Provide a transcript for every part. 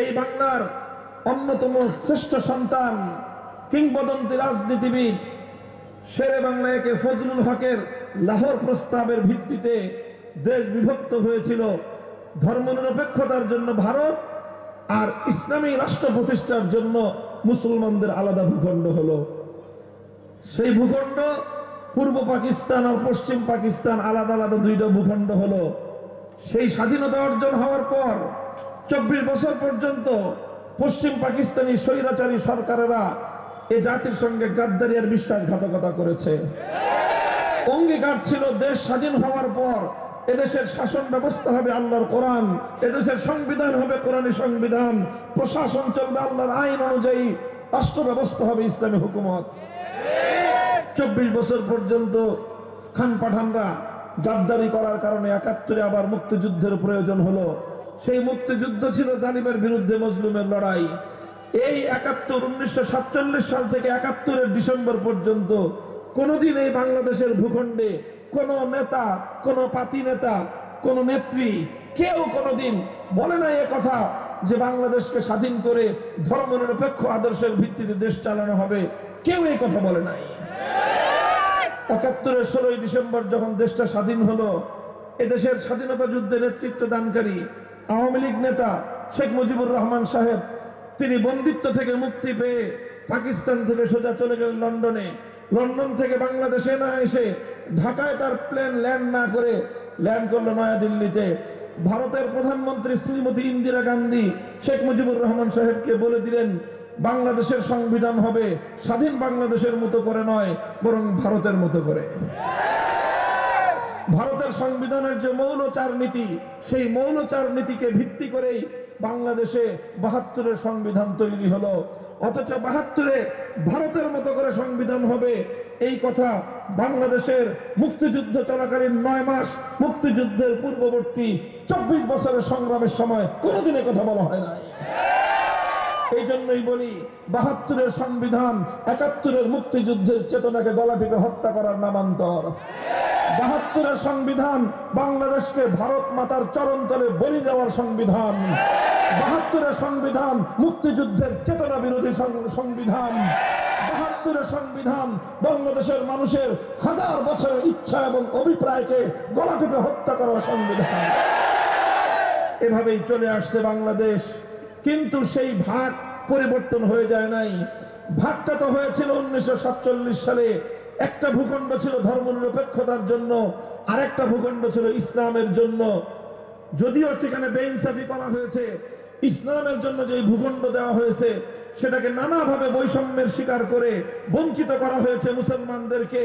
এই বাংলার অন্যতম শ্রেষ্ঠ সন্তান, কিংবদন্তি রাজনীতিবিদ, শেরে বাংলাকে ফজলুল হকের লাহোর প্রস্তাবের ভিত্তিতে দেশ বিভক্ত হয়েছিল। ধর্মনিরপেক্ষতার জন্য ভারত আর ইসলামী রাষ্ট্র প্রতিষ্ঠার জন্য মুসলমানদের আলাদা ভূখণ্ড হলো। সেই ভূখণ্ড পূর্ব পাকিস্তান আর পশ্চিম পাকিস্তান আলাদা আলাদা দুইটা ভূখণ্ড হলো। সেই স্বাধীনতা অর্জন হওয়ার পর চব্বিশ বছর পর্যন্ত পশ্চিম পাকিস্তানি স্বৈরাচারী সরকারেরা এ জাতির সঙ্গে গাদ্দারি আর বিশ্বাসঘাতকতা করেছে। অঙ্গীকার ছিল দেশ স্বাধীন হওয়ার পর এদেশের শাসন ব্যবস্থা হবে আল্লাহর কোরআন, এদেশের সংবিধান হবে কোরআনী সংবিধান, প্রশাসন চলবে আল্লাহর আইন অনুযায়ী, রাষ্ট্র ব্যবস্থা হবে ইসলামী হুকুমত। চব্বিশ বছর পর্যন্ত খান পাঠানরা গাদ্দারি করার কারণে একাত্তরে আবার মুক্তিযুদ্ধের প্রয়োজন হলো। সেই মুক্তিযুদ্ধ ছিল জালিমের বিরুদ্ধে মজলুমের লড়াই। এই একাত্তর, উনিশশো সাল থেকে একাত্তরের ডিসেম্বর পর্যন্ত কোনোদিন এই বাংলাদেশের ভূখণ্ডে কোন নেতা, কোন পাতি নেতা, কোন নেত্রী, কেউ কোনোদিন বলে না এ কথা যে বাংলাদেশকে স্বাধীন করে ধর্মনিরপেক্ষ আদর্শের ভিত্তিতে দেশ চালানো হবে। কেউ এই কথা বলে নাই। একাত্তরের ষোলোই ডিসেম্বর যখন দেশটা স্বাধীন হলো, এদেশের স্বাধীনতা যুদ্ধে নেতৃত্ব দানকারী আওয়ামী লীগ নেতা শেখ মুজিবুর রহমান সাহেব, তিনি বন্দিত্ব থেকে মুক্তি পেয়ে পাকিস্তান থেকে সোজা চলে গেলেন লন্ডনে। লন্ডন থেকে বাংলাদেশে না এসে ঢাকায় তার প্লেন ল্যান্ড না করে ল্যান্ড করল নয়াদিল্লিতে। ভারতের প্রধানমন্ত্রী শ্রীমতী ইন্দিরা গান্ধী শেখ মুজিবুর রহমান সাহেবকে বলে দিলেন, বাংলাদেশের সংবিধান হবে স্বাধীন বাংলাদেশের মতো করে নয়, বরং ভারতের মতো করে। ভারতের সংবিধানের যে মৌলচার নীতি, সেই মৌলচার নীতিকে ভিত্তি করেই বাংলাদেশে বাহাত্তরের সংবিধান তৈরি হলো। অথচ বাহাত্তরে ভারতের মতো করে সংবিধান হবে, এই কথা বাংলাদেশের মুক্তিযুদ্ধ চলাকালীন নয় মাস, মুক্তিযুদ্ধের পূর্ববর্তী চব্বিশ বছরের সংগ্রামের সময় কোনোদিন কথা বলা হয় নাই। এই জন্যই বলি, বাহাত্তরের সংবিধান একাত্তরের মুক্তিযুদ্ধের চেতনাকে গলা টিপে হত্যা করার নামান্তর। বাহাত্তরের সংবিধান বাংলাদেশকে ভারত মাতার চরণ তলে বলি দেওয়ার সংবিধান। বাহাত্তরের সংবিধান মুক্তিযুদ্ধের চেতনা বিরোধী সংবিধান। বাহাত্তরের সংবিধান বাংলাদেশের মানুষের হাজার বছরের ইচ্ছা এবং অভিপ্রায়কে গলা টিপে হত্যা করার সংবিধান। এভাবেই চলে আসছে বাংলাদেশ। কিন্তু সেই ভাগ পরিবর্তন হয়ে যায় নাই। ভাগটা তো হয়েছিল উনিশশো সাতচল্লিশ সালে। একটা ভূখণ্ড ছিল ধর্ম নিরপেক্ষতার জন্য, আরেকটা ভূখণ্ড ছিল ইসলামের জন্য। যদিও সেখানে বেইনসাফি করা হয়েছে, ইসলামের জন্য যে ভূখণ্ড দেওয়া হয়েছে, সেটাকে নানাভাবে বৈষম্যের শিকার করে বঞ্চিত করা হয়েছে মুসলমানদেরকে।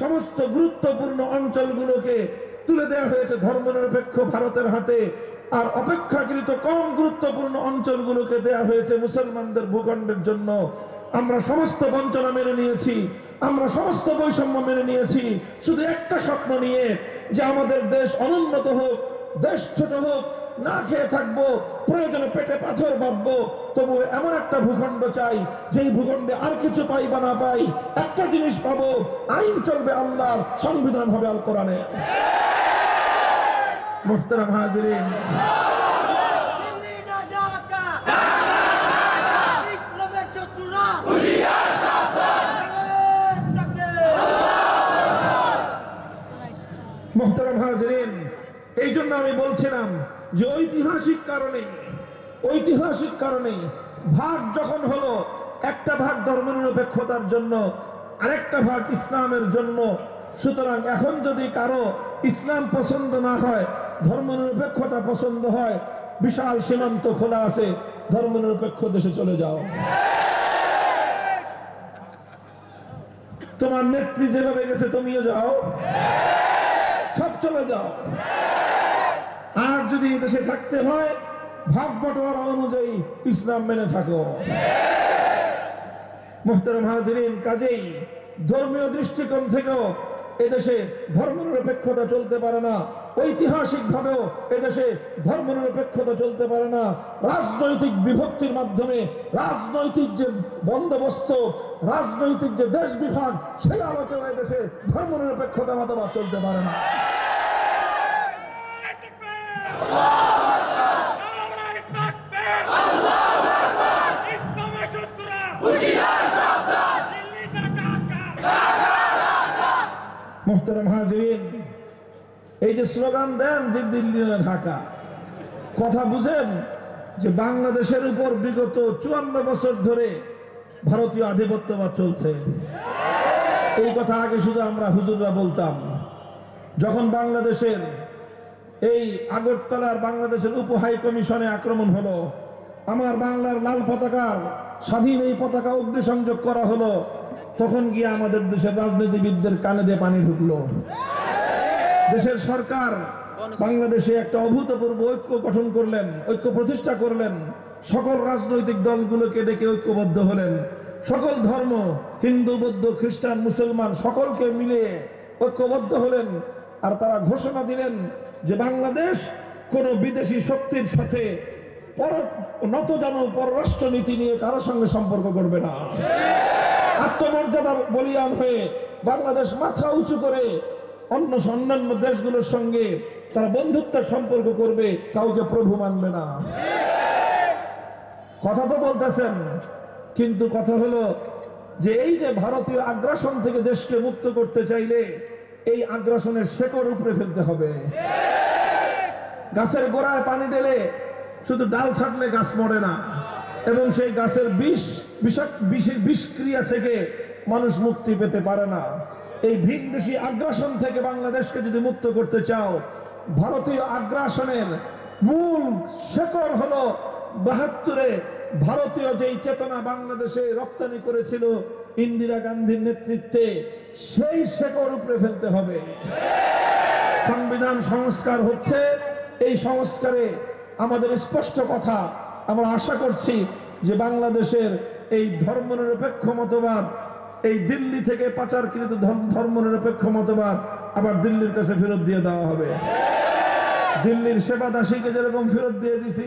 সমস্ত গুরুত্বপূর্ণ অঞ্চলগুলোকে তুলে দেওয়া হয়েছে ধর্মনিরপেক্ষ ভারতের হাতে। আর অপেক্ষাকৃত কম গুরুত্বপূর্ণ অঞ্চলগুলোকে দেয়া হয়েছে মুসলমানদের ভূখণ্ডের জন্য। আমরা সমস্ত বঞ্চনা মেনে নিয়েছি, আমরা সমস্ত বৈষম্য মেনে নিয়েছি। শুধু একটা স্বপ্ন নিয়ে যে আমাদের দেশ অনুন্নত হোক, দেশ ছোট হোক, না খেয়ে থাকব, প্রয়োজনে পেটে পাথর বাঁধবো, তবু এমন একটা ভূখণ্ড চাই, যেই ভূখণ্ডে আর কিছু পাই বা না পাই, একটা জিনিস পাবো, আইন চলবে আল্লাহ সংবিধান হবে আল কোরআনে মোহতারাম হাজিরিন দিল্লি না ঢাকা ইসলামের শত্রুরা তাকবীর! মোহতারাম হাজরিন এই জন্য আমি বলছিলাম যে ঐতিহাসিক কারণে ঐতিহাসিক কারণে ভাগ যখন হলো, একটা ভাগ ধর্মনিরপেক্ষতার জন্য, আরেকটা ভাগ ইসলামের জন্য। সুতরাং এখন যদি কারও ইসলাম পছন্দ না হয়, ধর্মনিরপেক্ষতা পছন্দ হয়, বিশাল সীমান্ত খোলা আছে, ধর্মনিরপেক্ষ দেশে চলে যাও। তোমার নেত্রী যেভাবে গেছে, তুমিও যাও। সব চলে যাও। যদি দেশে থাকতে হয় ভাগ বটোয়ারা অনুযায়ী ইসলাম মেনে থাকো। মোহতারাম হাজরিন, কাজেই ধর্মীয় দৃষ্টিকোণ থেকেও এদেশে ধর্মনিরপেক্ষতা চলতে পারে না। ঐতিহাসিক ভাবেও এদেশে ধর্মনিরপেক্ষতা চলতে পারে না। রাজনৈতিক বিভক্তির মাধ্যমে রাজনৈতিক যে বন্দোবস্ত, রাজনৈতিক যে দেশ বিভাগ, সেই আলোকেও এদেশে ধর্মনিরপেক্ষতা মতবাদ চলতে পারে না! এই যে স্লোগান দেন যে দিল্লি ঢাকা, কথা বুঝেন যে বাংলাদেশের উপর বিগত চুয়ান্ন বছর ধরে ভারতীয় আধিপত্যবাদ চলছে। এই কথা আগে শুধু আমরা হুজুররা বলতাম, যখন বাংলাদেশের এই আগরতলার বাংলাদেশের উপ হাই কমিশনে আক্রমণ হলো। আমার বাংলার লাল পতাকার স্বাধীন এই পতাকা অগ্নিসংযোগ করা হলো। তখন গিয়ে আমাদের দেশের রাজনীতিবিদদের কানে দিয়ে পানি ঢুকলো। দেশের সরকার বাংলাদেশে একটা অভূতপূর্ব ঐক্য গঠন করলেন, ঐক্য প্রতিষ্ঠা করলেন। সকল রাজনৈতিক দলগুলোকে ডেকে ঐক্যবদ্ধ হলেন। সকল ধর্ম, হিন্দু, বৌদ্ধ, খ্রিস্টান, মুসলমান সকলকে মিলে ঐক্যবদ্ধ হলেন। আর তারা ঘোষণা দিলেন যে বাংলাদেশ কোন বিদেশি শক্তির সাথে নত জানো পররাষ্ট্র নীতি নিয়ে কারোর সঙ্গে সম্পর্ক করবে না। আত্মমর্যাদা বলিয়ান হয়ে বাংলাদেশ মাথা উঁচু করে অন্য অন্যান্য দেশগুলোর সঙ্গে তারা বন্ধুত্বের সম্পর্ক করবে, কাউকে প্রভু মানবে না। কথা তো বলতেছেন, কিন্তু কথা হলো যে এই যে ভারতীয় আগ্রাসন থেকে দেশকে মুক্ত করতে চাইলে এই আগ্রাসনের শেকড় উপরে ফেলতে হবে। গাছের গোড়ায় পানি ঢেলে শুধু ডাল ছাড়লে গাছ মরে না। এবং সেই গাছের বিষ বিষাক- বিষের বিষক্রিয়া থেকে মানুষ মুক্তি পেতে পারে না। এই ভিনদেশি আগ্রাসন থেকে বাংলাদেশকে যদি মুক্ত করতে চাও, ভারতীয় আগ্রাসনের মূল শেকড় হলো বাহাত্তরে ভারতীয় যেই চেতনা বাংলাদেশে রপ্তানি করেছিল ইন্দিরা গান্ধীর নেতৃত্বে সেই শেকড় উপরে ফেলতে হবে। সংবিধান সংস্কার হচ্ছে। এই সংস্কারে আমাদের স্পষ্ট কথা আমরা আশা করছি যে বাংলাদেশের এই ধর্মনিরপেক্ষ মতবাদ, এই দিল্লি থেকে পাচারকৃত ধর্ম- ধর্মনিরপেক্ষ মতবাদ আবার দিল্লির কাছে ফেরত দিয়ে দেওয়া হবে। দিল্লির সেবা দাসীকে যেরকম ফেরত দিয়ে দিছি,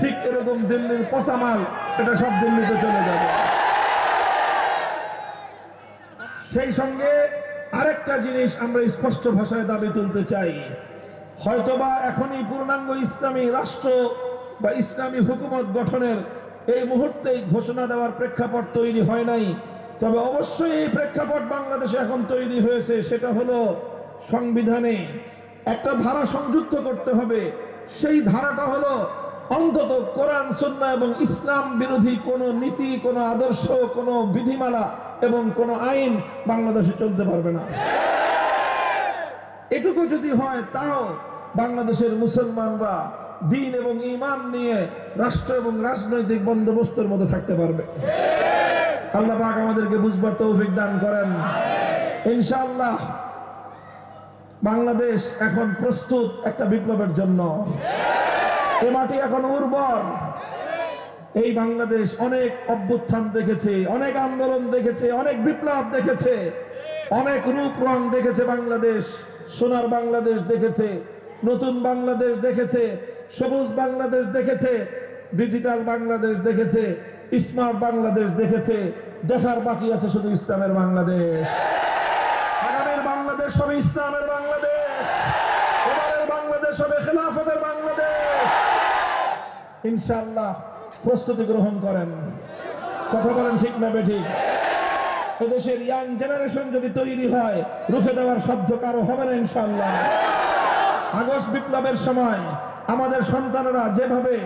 ঠিক এরকম দিল্লির পচামাল, এটা সব দিল্লিতে চলে যাবে। সেই সঙ্গে আরেকটা জিনিস আমরা স্পষ্ট ভাষায় দাবি তুলতে চাই। হয়তোবা এখনই পূর্ণাঙ্গ ইসলামী রাষ্ট্র বা ইসলামী হুকুমত গঠনের এই মুহূর্তেই ঘোষণা দেওয়ার প্রেক্ষাপট তৈরি হয় নাই। তবে অবশ্যই এই প্রেক্ষাপট বাংলাদেশে এখন তৈরি হয়েছে, সেটা হলো সংবিধানে একটা ধারা সংযুক্ত করতে হবে। সেই ধারাটা হলো অন্তত কোরআন, সুন্নাহ এবং ইসলাম বিরোধী কোনো নীতি, কোনো আদর্শ, কোনো বিধিমালা এবং কোনো আইন বাংলাদেশে চলতে পারবে না। এটুকু যদি হয়, তাও বাংলাদেশের মুসলমানরা দিন এবং ইমান নিয়ে রাষ্ট্র এবং রাজনৈতিক বন্দোবস্তের মধ্যে থাকতে পারবে। আল্লাহ পাক আমাদেরকে বুঝবার তৌফিক দান করেন। ইনশাআল্লাহ বাংলাদেশ এখন প্রস্তুত একটা বিপ্লবের জন্য। এ মাটি এখন উর্বর। এই বাংলাদেশ অনেক অভ্যুত্থান দেখেছে, অনেক আন্দোলন দেখেছে, অনেক বিপ্লব দেখেছে, অনেক রূপ রং দেখেছে বাংলাদেশ, সোনার বাংলাদেশ দেখেছে, নতুন বাংলাদেশ দেখেছে, সবুজ বাংলাদেশ দেখেছে, ডিজিটাল বাংলাদেশ দেখেছে, স্মার্ট বাংলাদেশ দেখেছে, দেখার বাকি আছে শুধু ইসলামের বাংলাদেশ। আগামীর বাংলাদেশ হবে ইসলামের বাংলাদেশ বাংলাদেশ হবে খেলাফতের বাংলাদেশ। ইনশাআল্লাহ প্রস্তুতি গ্রহণ করেন। কথা বলেন ঠিক না বেঠিক? এদেশের ইয়াং জেনারেশন যদি তৈরি হয়, রুখে দেওয়ার সাধ্য কারও হবে না ইনশাআল্লাহ। আগস্ট বিপ্লবের সময় আমাদের সন্তানেরা যেভাবে,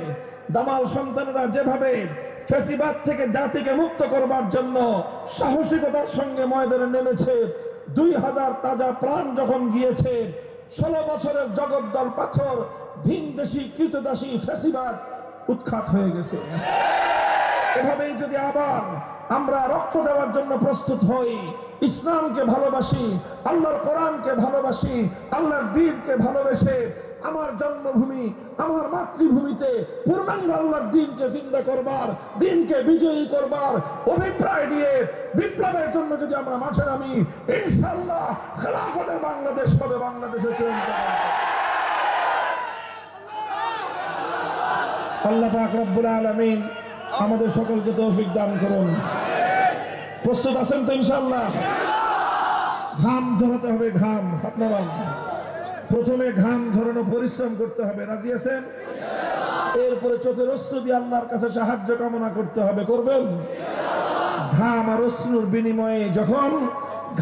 দামাল সন্তানেরা যেভাবে ফেসিবাদ থেকে জাতিকে মুক্ত করবার জন্য সাহসিকতার সঙ্গে ময়দানে নেমেছে, দুই হাজার তাজা প্রাণ যখন গিয়েছে, ষোলো বছরের জগদ্দল পাথর, ভিনদেশি কৃতদাসী ফেসিবাদ উৎখাত হয়ে গেছে। এভাবেই যদি আবার আমরা রক্ত দেওয়ার জন্য প্রস্তুত হই, ইসলামকে ভালোবাসি, আল্লাহর কোরআনকে ভালোবাসি, আল্লাহর দিনকে ভালোবেসে আমার জন্মভূমি, আমার মাতৃভূমিতে পূর্ণাঙ্গ আল্লাহর দিনকে চিন্তা করবার, দিনকে বিজয়ী করবার অভিপ্রায় নিয়ে বিপ্লবের জন্য যদি আমরা মাঠে নামি ইনশাল্লাহ খেলাফতের বাংলাদেশ হবে বাংলাদেশের চূড়ান্ত আল্লাহ পাক রব্বুল আলামিন আমাদের সকলকে তৌফিক দান করুন। প্রস্তুত আছেন তো ইনশাআল্লাহ? ঘাম ঝরাতে হবে, ঘাম, হাত প্রথমে ঘাম ঝরানো পরিশ্রম করতে হবে, রাজি আছেন? এরপরে চোখের অশ্রু দিয়ে আল্লাহর কাছে সাহায্য কামনা করতে হবে, করবেন? ঘাম আর অশ্রুর বিনিময়ে যখন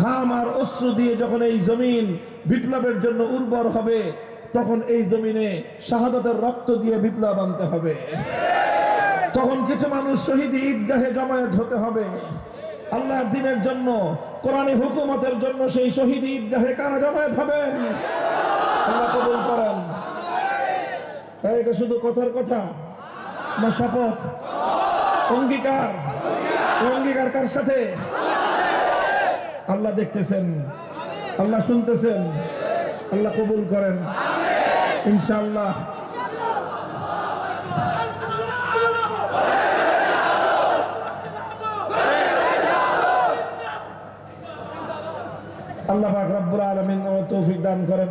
ঘাম আর অশ্রু দিয়ে যখন এই জমিন বিপ্লবের জন্য উর্বর হবে তখন এই জমিনে শাহাদাতের রক্ত দিয়ে বিপ্লব আনতে হবে। তখন কিছু মানুষ শহীদ ঈদগাহে জমায়েত হতে হবে। আল্লাহর দিনের জন্য, কোরআনী হুকুমতের জন্য সেই শহীদ ঈদগাহে কারা জমায়েত হবেন? আল্লাহ কবুল করেন। তাই এটা শুধু কথার কথা না, শপথ। অঙ্গীকার। অঙ্গীকার কার সাথে? আল্লাহ দেখতেছেন। আল্লাহ শুনতেছেন। আল্লাহ কবুল করেন। ইনশাআল্লাহ। আল্লাহ রব্বুল আলামিন তৌফিক দান করেন।